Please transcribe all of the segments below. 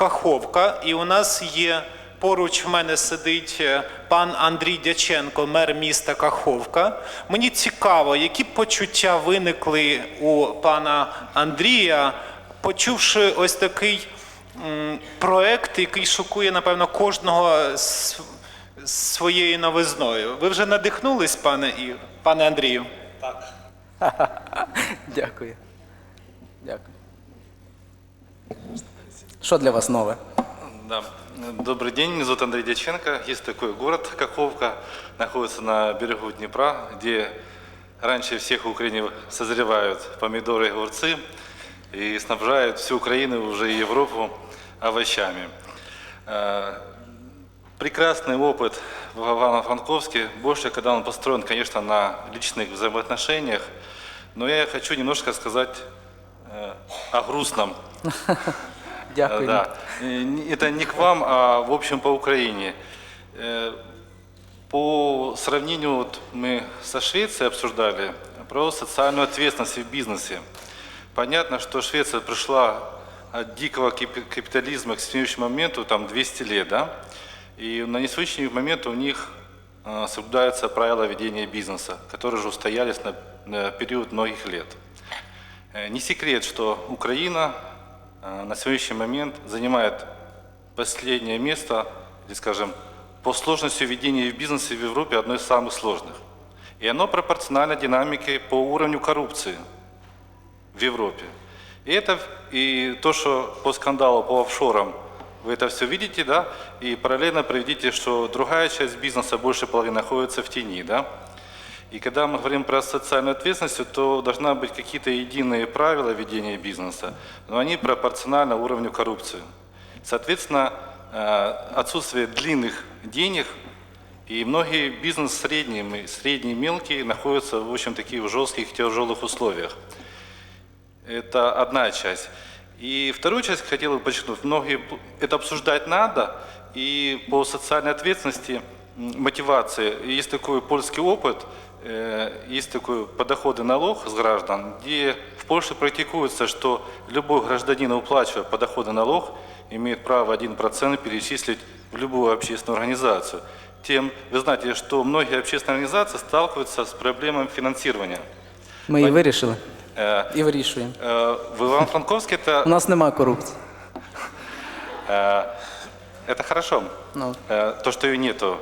Каховка, і у нас є поруч в мене сидить е, пан Андрій Дяченко, мер міста Каховка. Мені цікаво, які почуття виникли у пана Андрія, почувши ось такий проект, який шокує, напевно, кожного своєю новизною. Ви вже надихнулись, пане і пане Андрію? Дякую. Дякую. Що для вас нове? Да. Добрый день, меня зовут Андрей Дяченко. Есть такой город Каховка, находится на берегу Днепра, где раньше всех в Украине созревают помидоры и огурцы и снабжают всю Украину, уже и Европу овощами. Э, Прекрасный опыт в Ивано-Франковске, больше, когда он построен, конечно, на личных взаимоотношениях, но я хочу немножко сказать э, о грустном. Дякую. Да. Это не к вам, а в общем по Украине. По сравнению, вот мы со Швецией обсуждали про социальную ответственность в бизнесе. Понятно, что Швеция пришла от дикого капи- капитализма к сегодняшнему моменту, там 200 лет, да? И на сегодняшний момент у них соблюдаются правила ведения бизнеса, которые уже устоялись на, период многих лет. Не секрет, что Украина на сегодняшний момент занимает последнее место, или скажем, по сложности ведения в бизнесе в Европе одно из самых сложных. И оно пропорционально динамике по уровню коррупции в Европе. И это и то, что по скандалу по офшорам вы это все видите, да, и параллельно приведите, что другая часть бизнеса, больше половины, находится в тени, да. И когда мы говорим про социальную ответственность, то должны быть какие-то единые правила ведения бизнеса, но они пропорциональны уровню коррупции. Соответственно, э, отсутствие длинных денег и многие бизнес средние, средние мелкие находятся в общем таких жестких тяжелых условиях. Это одна часть. И вторую часть хотел бы подчеркнуть. Многие это обсуждать надо. И по социальной ответственности, мотивации, есть такой польский опыт, есть такой подоходный налог с граждан, где в Польше практикуется, что любой гражданин, уплачивая подоходный налог, имеет право 1% перечислить в любую общественную организацию. Тем, вы знаете, что многие общественные организации сталкиваются с проблемой финансирования. Ми і вирішили, Э, і вирішуємо. Э, В Ивано-Франковске У это, нас немає корупції. это хорошо, Ну. э, то, что ее нету.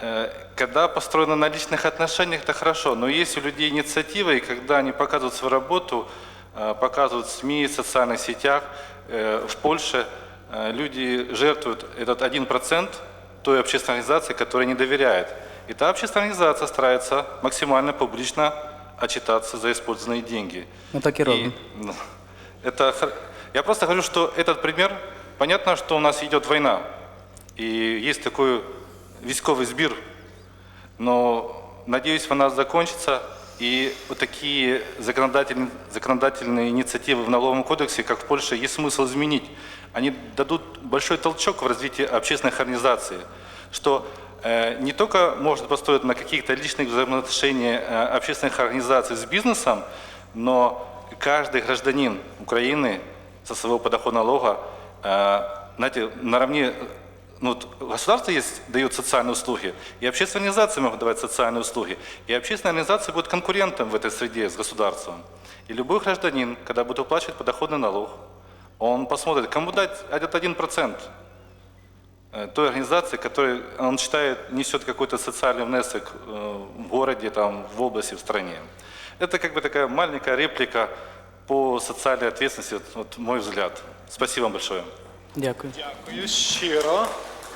Э, Когда построено на личных отношениях, это хорошо, но есть у людей инициатива, и когда они показывают свою работу, э, показывают в СМИ, в социальных сетях, э, в Польше люди жертвуют этот 1% той общественной организации, которая не доверяет. И та общественная организация старается максимально публично отчитаться за использованные деньги. Ми так робимо. И, ну, это, я просто говорю, что этот пример, понятно, что у нас идет война, и есть такой військовый сбир, но, надеюсь, война закончится, и вот такие законодательные, законодательные инициативы в налоговом кодексе, как в Польше, есть смысл изменить. Они дадут большой толчок в развитии общественных организаций, что э, не только может построить на каких-то личных взаимоотношениях э, общественных организаций с бизнесом, но каждый гражданин Украины со своего подоходного налога, э, знаете, наравне, ну, вот государство есть, дает социальные услуги, и общественные организации могут давать социальные услуги, и общественные организации будут конкурентом в этой среде с государством. И любой гражданин, когда будет уплачивать подоходный налог, он посмотрит, кому дать этот один процент э, той организации, которая, он считает, несет какой-то социальный внесок э, в городе, там, в области, в стране. Это как бы такая маленькая реплика по социальной ответственности, вот, вот мой взгляд. Спасибо вам большое. Дякую. Дякую щиро.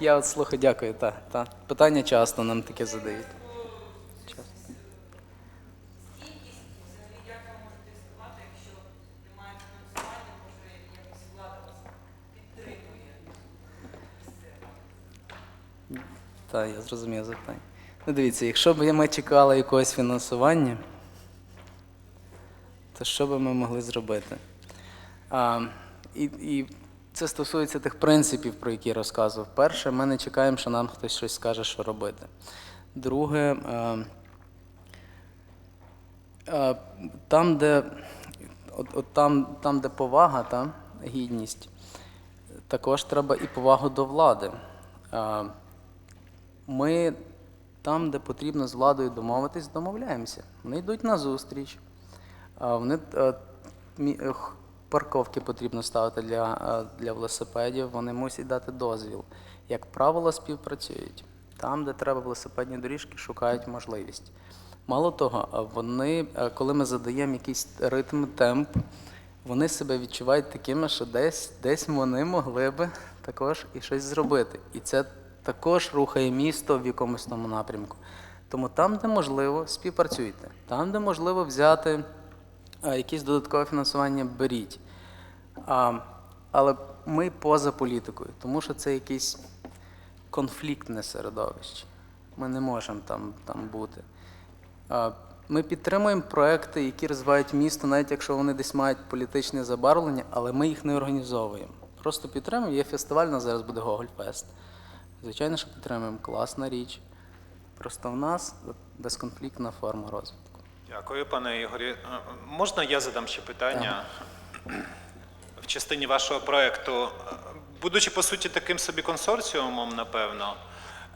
я от слухаю, дякую, так, так. Питання часто нам таке задають. Так, я зрозумів запитання. Ну, дивіться, якщо б ми чекали якогось фінансування, то що би ми могли зробити? А, і, і це стосується тих принципів, про які я розказував. Перше, ми не чекаємо, що нам хтось щось скаже, що робити. Друге, а, а, там, де, от, от там, там, де повага та гідність, також треба і повагу до влади. А, Ми там, де потрібно з владою домовитись, домовляємося. Вони йдуть на зустріч. Вони е, е, парковки потрібно ставити для, е, для велосипедів, вони мусять дати дозвіл. Як правило, співпрацюють. Там, де треба велосипедні доріжки, шукають можливість. Мало того, вони, е, коли ми задаємо якийсь ритм, темп, вони себе відчувають такими, що десь, десь вони могли би також і щось зробити. І це також рухає місто в якомусь тому напрямку. Тому там, де можливо, співпрацюйте. Там, де можливо взяти а, якесь додаткове фінансування, беріть. А, але ми поза політикою, тому що це якесь конфліктне середовище. Ми не можемо там, там бути. А, Ми підтримуємо проекти, які розвивають місто, навіть якщо вони десь мають політичне забарвлення, але ми їх не організовуємо. Просто підтримуємо. Є фестиваль, на зараз буде Гогольфест. Звичайно, що підтримуємо. Класна річ. Просто в нас безконфліктна форма розвитку. Дякую, пане Ігорі. Е, Можна я задам ще питання? В частині вашого проєкту, е, будучи по суті таким собі консорціумом, напевно,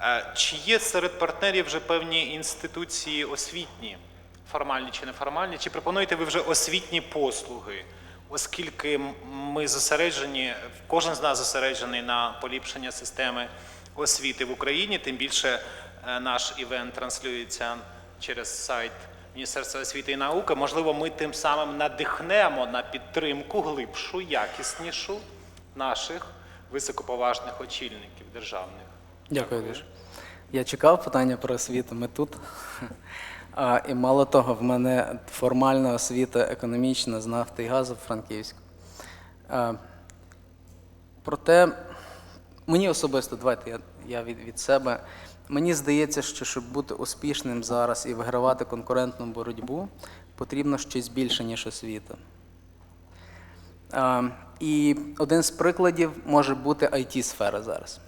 е, чи є серед партнерів вже певні інституції освітні, формальні чи неформальні, чи пропонуєте ви вже освітні послуги? Оскільки ми зосереджені, кожен з нас зосереджений на поліпшення системи освіти в Україні, тим більше наш івент транслюється через сайт Міністерства освіти і науки. Можливо, ми тим самим надихнемо на підтримку глибшу, якіснішу наших високоповажних очільників державних. Дякую дуже. Я чекав питання про освіту, ми тут. А, і мало того, в мене формальна освіта економічна з нафти і газу в Франківську. А, проте мені особисто, давайте я, я від, від себе. Мені здається, що щоб бути успішним зараз і вигравати конкурентну боротьбу, потрібно щось більше, ніж освіта. І один з прикладів може бути IT-сфера зараз.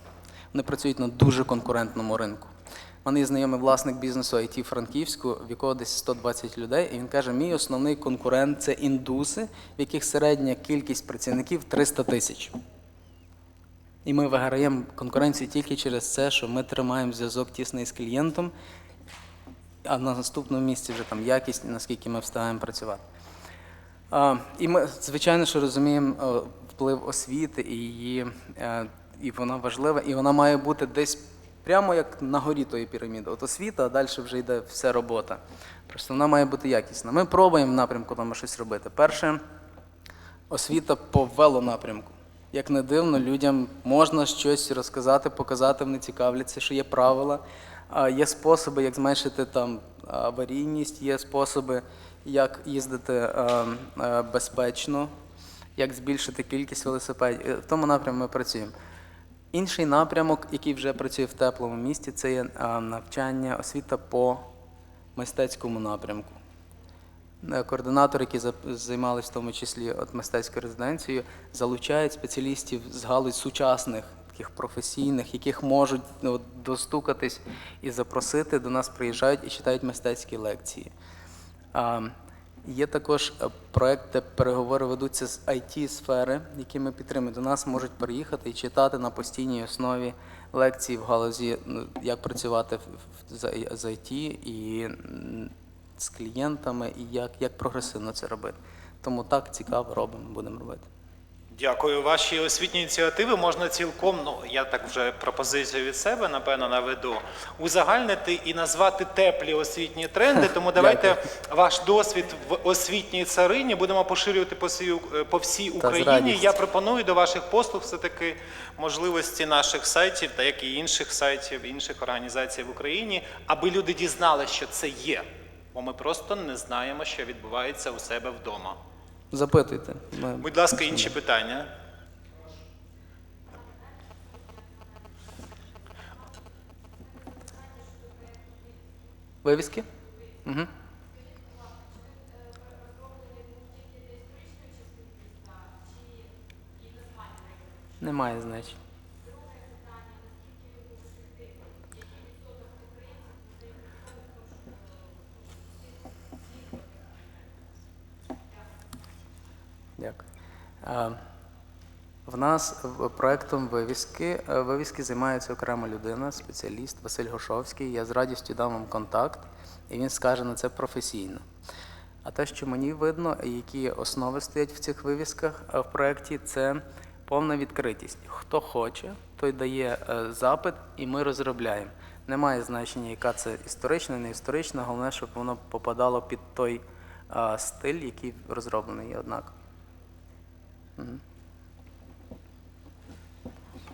Вони працюють на дуже конкурентному ринку. У знайомий власник бізнесу IT Франківську, в якого десь 120 людей, і він каже: мій основний конкурент це індуси, в яких середня кількість працівників 300 тисяч. І ми виграємо конкуренцію тільки через це, що ми тримаємо зв'язок тісний з клієнтом, а на наступному місці вже там якість, наскільки ми встигаємо працювати. І ми, звичайно, що розуміємо е, вплив освіти і її, е, і вона важлива, і вона має бути десь прямо як на горі тої піраміди. От освіта, а далі вже йде вся робота. Просто вона має бути якісна. Ми пробуємо в напрямку там щось робити. Перше, освіта по велонапрямку. Як не дивно, людям можна щось розказати, показати, вони цікавляться, що є правила, є способи, як зменшити там аварійність, є способи, як їздити безпечно, як збільшити кількість велосипедів. Е, В тому напрямку ми працюємо. Інший напрямок, який вже працює в теплому місті, це є навчання освіта по мистецькому напрямку. Е, Координатори, які займалися в тому числі от мистецькою резиденцією, залучають спеціалістів з галузь сучасних, таких професійних, яких можуть ну, достукатись і запросити до нас, приїжджають і читають мистецькі лекції. А, є також е, проект, де переговори ведуться з IT-сфери, які ми підтримуємо. До нас можуть приїхати і читати на постійній основі лекції в галузі, ну, як працювати з IT і з клієнтами, і як, як прогресивно це робити. Тому так цікаво робимо, будемо робити. Дякую. Ваші освітні ініціативи можна цілком, ну я так вже пропозицію від себе, напевно, наведу, узагальнити і назвати теплі освітні тренди. Тому давайте ваш досвід в освітній царині будемо поширювати по всій, по всій Україні. Я пропоную до ваших послуг все-таки можливості наших сайтів, та як і інших сайтів, інших організацій в Україні, аби люди дізналися, що це є. Бо ми просто не знаємо, що відбувається у себе вдома. Запитуйте. Ми- Будь ласка, інші питання. Вивіски? Угу. Немає значення. Дякую. В нас проектом вивіски, е, вивіски займається окрема людина, спеціаліст Василь Гошовський. Я з радістю дам вам контакт, і він скаже на це професійно. А те, що мені видно, які основи стоять в цих вивісках е, в проєкті, це повна відкритість. Хто хоче, той дає е, запит, і ми розробляємо. Немає значення, яка це історична, не історична. Головне, щоб воно попадало під той стиль, який розроблений однаково.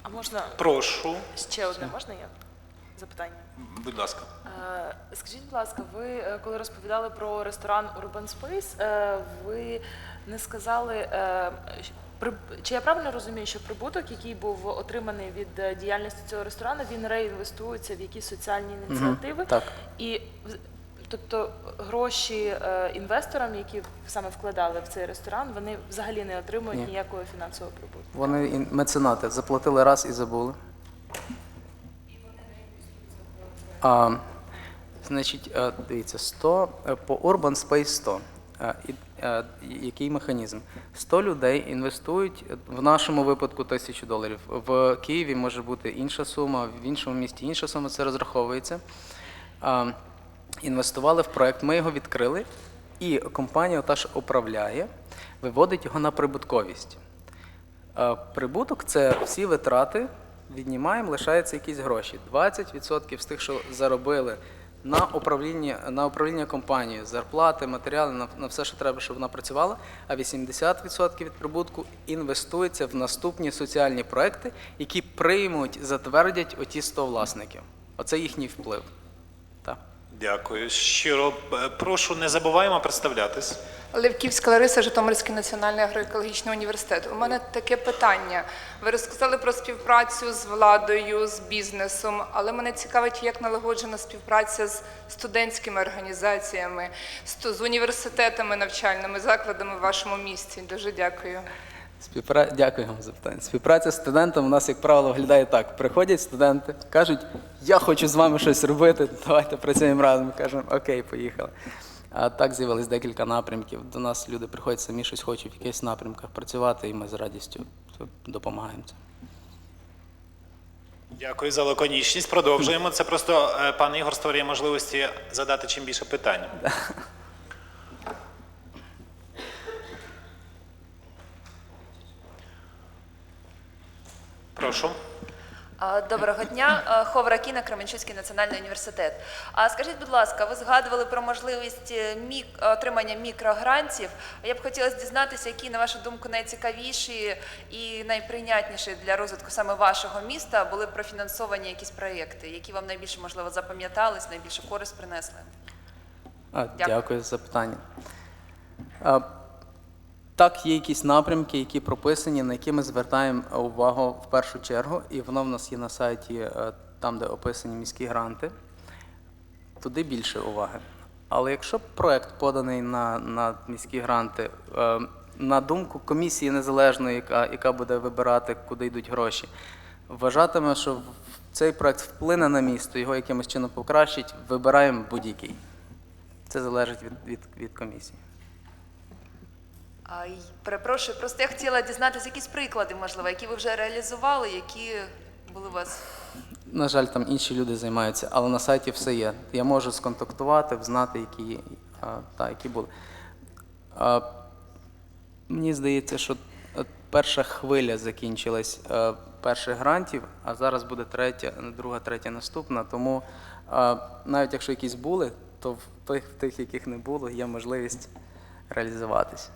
А можна Прошу, ще одне, можна я? Запитання. будь ласка. Е, Скажіть, будь ласка, ви е, коли розповідали про ресторан Urban Space, е, ви не сказали, е, щ- при- чи я правильно розумію, що прибуток, який був отриманий від е, діяльності цього ресторану, він реінвестується в якісь соціальні ініціативи? так. І в- тобто гроші е, інвесторам, які саме вкладали в цей ресторан, вони взагалі не отримують Ні. ніякого фінансового прибутку. Вони ін- меценати заплатили раз і забули. А, значить, е, дивіться, 100 е, по Urban Space 100. Е, і, е, Який механізм? 100 людей інвестують е, в нашому випадку тисячу доларів. В Києві може бути інша сума, в іншому місті інша сума, це розраховується. А, Інвестували в проект, ми його відкрили, і компанія, та ж управляє, виводить його на прибутковість. Е, Прибуток це всі витрати, віднімаємо, лишаються якісь гроші. 20% з тих, що заробили на управління, на управління компанією, зарплати, матеріали, на, на все, що треба, щоб вона працювала, а 80% від прибутку інвестується в наступні соціальні проекти, які приймуть, затвердять оті 100 власників. Оце їхній вплив. Дякую. Щиро е, прошу, не забуваємо представлятись. Левківська Лариса, Житомирський національний агроекологічний університет. У мене таке питання. Ви розказали про співпрацю з владою, з бізнесом, але мене цікавить, як налагоджена співпраця з студентськими організаціями, з університетами, навчальними закладами в вашому місті. Дуже дякую. Співпра... Дякую вам за питання. Співпраця з студентом у нас, як правило, виглядає так. Приходять студенти, кажуть, я хочу з вами щось робити, давайте працюємо разом. Кажемо, окей, поїхали. А так з'явилось декілька напрямків. До нас люди приходять самі щось хочуть в якихось напрямках працювати, і ми з радістю допомагаємо. цим. Дякую за лаконічність. Продовжуємо. Це просто е, пан Ігор створює можливості задати чим більше питань. Прошу. Доброго дня, Ховра Кіна, Кременчуцький національний університет. А скажіть, будь ласка, ви згадували про можливість е, мік... отримання мікрогрантів. Я б хотіла дізнатися, які, на вашу думку, найцікавіші і найприйнятніші для розвитку саме вашого міста були профінансовані якісь проєкти, які вам найбільше можливо запам'ятались, найбільше користь принесли. А, дякую за запитання. Так, є якісь напрямки, які прописані, на які ми звертаємо увагу в першу чергу, і воно в нас є на сайті, е, там, де описані міські гранти. Туди більше уваги. Але якщо проект поданий на, на міські гранти, е, на думку комісії незалежної, яка, яка буде вибирати, куди йдуть гроші, вважатиме, що цей проект вплине на місто, його якимось чином покращить, вибираємо будь-який. Це залежить від, від, від комісії. Перепрошую, просто я хотіла дізнатися якісь приклади, можливо, які ви вже реалізували, які були у вас. На жаль, там інші люди займаються, але на сайті все є. Я можу сконтактувати, знати, які, а, та, які були. Мені здається, що от перша хвиля закінчилась е, перших грантів, а зараз буде третя, друга, третя наступна. Тому навіть якщо якісь були, то в тих, в тих, яких не було, є можливість реалізуватись.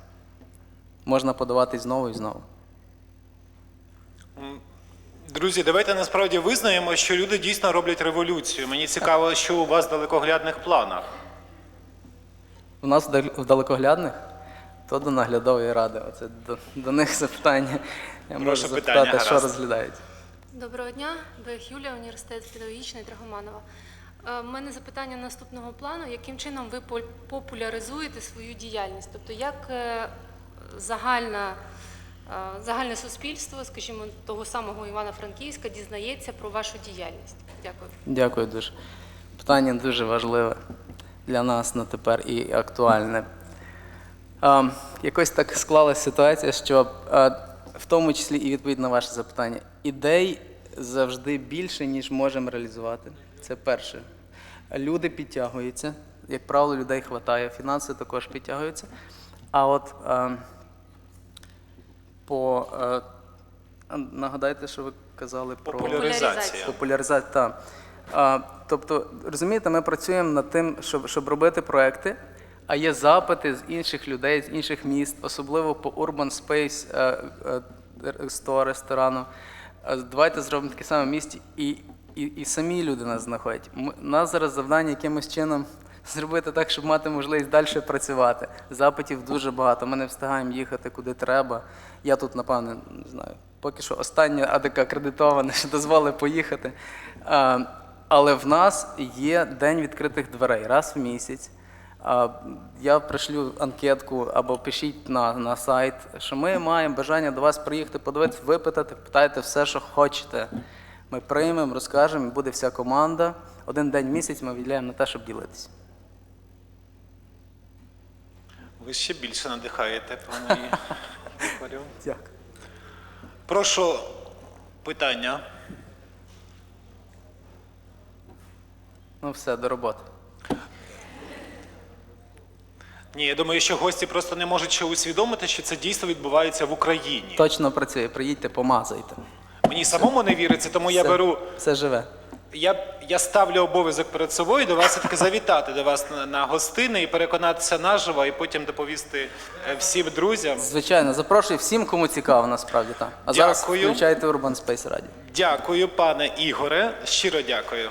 Можна подаватись знову і знову. Друзі, давайте насправді визнаємо, що люди дійсно роблять революцію. Мені цікаво, що у вас в далекоглядних планах. У нас в далекоглядних, то до наглядової ради. Оце до, до них запитання. Я можу запитати, питання, що гаразд. розглядають. Доброго дня, Бех Юлія, університет педагогічний Драгоманова. Е, У мене запитання наступного плану. Яким чином ви популяризуєте свою діяльність? Тобто, як е, загальна, е, загальне суспільство, скажімо, того самого Івано-Франківська, дізнається про вашу діяльність? Дякую. Дякую дуже. Питання дуже важливе для нас на тепер і актуальне. Якось так склалася ситуація, що в тому числі і відповідь на ваше запитання. Ідей завжди більше, ніж можемо реалізувати. Це перше. Люди підтягуються. Як правило, людей вистачає, фінанси також підтягуються. А от по а, а, нагадайте, що ви казали про Популяризація. Популяризація, так. А, тобто, розумієте, ми працюємо над тим, щоб, щоб робити проекти, а є запити з інших людей, з інших міст, особливо по Urban Space е, е, 100 ресторану. Е, Давайте зробимо таке саме в місті, і, і, і самі люди нас знаходять. Ми, у нас зараз завдання якимось чином зробити так, щоб мати можливість далі працювати. Запитів дуже багато. Ми не встигаємо їхати куди треба. Я тут, напевне, не знаю, поки що останнє АДК акредитоване, що дозволить поїхати. Але в нас є день відкритих дверей раз в місяць. Я пришлю анкетку або пишіть на, на сайт, що ми маємо бажання до вас приїхати, подивитися, випитати, питайте все, що хочете. Ми приймемо, розкажемо, буде вся команда. Один день в місяць ми виділяємо на те, щоб ділитися. Ви ще більше надихаєте, пане Ігорю. Дякую. Прошу питання. Ну все, до роботи. Ні, я думаю, що гості просто не можуть ще усвідомити, що це дійсно відбувається в Україні. Точно працює, приїдьте, помазайте. Мені самому не віриться, тому я Все- беру. Все живе. Я, я ставлю обов'язок перед собою до вас все-таки завітати до вас на, на гостини і переконатися наживо, і потім доповісти е, всім друзям. Звичайно, запрошую всім, кому цікаво, насправді так. А зараз Дякую. включайте Urban Space Radio. Дякую, пане Ігоре. Щиро дякую.